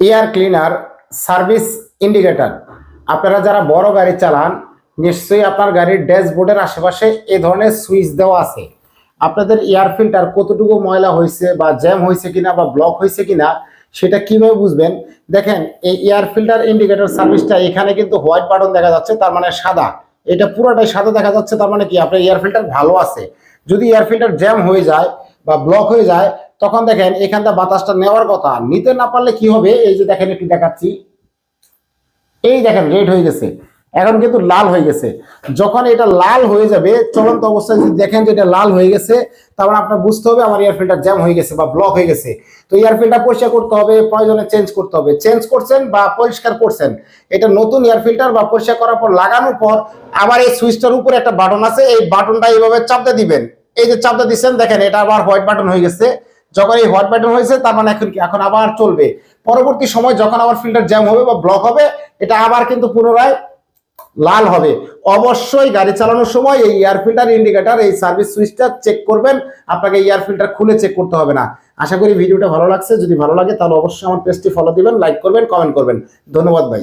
Air cleaner service indicator. আপনারা যারা বড় গাড়ি চালান, নিশ্চয়ই আপনার গাড়ির ড্যাশবোর্ডের আশেপাশে এ ধরনের সুইচ দেওয়া আছে। আপনাদের এয়ার ফিল্টার কতটুকু ময়লা হয়েছে বা জ্যাম হয়েছে কিনা বা ব্লক হয়েছে কিনা, সেটা কীভাবে বুঝবেন? দেখেন, এই এয়ার ফিল্টার ইন্ডিকেটর সার্ভিসটা এখানে কিন্তু হোয়াইট বাটন দেখা যাচ্ছে, তার মানে সাদা। এটা পুরোটাই সাদা দেখা যাচ্ছে, তার মানে কি? আপনার এয়ার ফিল্টার ভালো আছে। যদি এয়ার ফিল্টার জ্যাম হয়ে যায় বা ব্লক হয়ে যায় তখন দেখেন এখানটা বাতাসটা নেওয়ার কথা। নিতে না পারলে কি হবে? এই যে দেখেন একটু দেখাচ্ছি। এই দেখেন রেড হয়ে গেছে। এখন কিন্তু লাল হয়ে গেছে। যখন এটা লাল হয়ে যাবে, চলন্ত অবস্থায় যদি দেখেন যে এটা লাল হয়ে গেছে তারপর আপনার বুঝতে হবে আমার এয়ার ফিল্টার জ্যাম হয়ে গেছে বা ব্লক হয়ে গেছে। তো এয়ার ফিল্টার পরিষ্কার করতে হবে, প্রয়োজনে চেঞ্জ করতে হবে। চেঞ্জ করছেন বা পরিষ্কার করছেন, এটা নতুন এয়ার ফিল্টার বা পরিষ্কার করার পর, লাগানোর পর আবার এই সুইচটার উপরে একটা বাটন আছে। এই বাটনটা এইভাবে চাপতে দিবেন। এই যে চাপতে দিচ্ছেন, দেখেন এটা আবার হোয়াইট বাটন হয়ে গেছে। যখন এই হোয়াইট বাটন হয়েছে, তার মানে এখন কি? এখন আবার চলবে। পরবর্তী সময় যখন আবার ফিল্টার জ্যাম হবে বা ব্লক হবে, এটা আবার কিন্তু পুনরায় লাল হবে। অবশ্যই গাড়ি চালানোর সময় এই এয়ার ফিল্টার ইন্ডিকেটর এই সার্ভিস সুইচটা চেক করবেন। আপনাকে এয়ার ফিল্টার খুলে চেক করতে হবে না। আশা করি ভিডিওটা ভালো লাগছে। যদি ভালো লাগে, তাহলে অবশ্যই আমার পেজটি ফলো দিবেন লাইক করবেন কমেন্ট করবেন। ধন্যবাদ ভাই।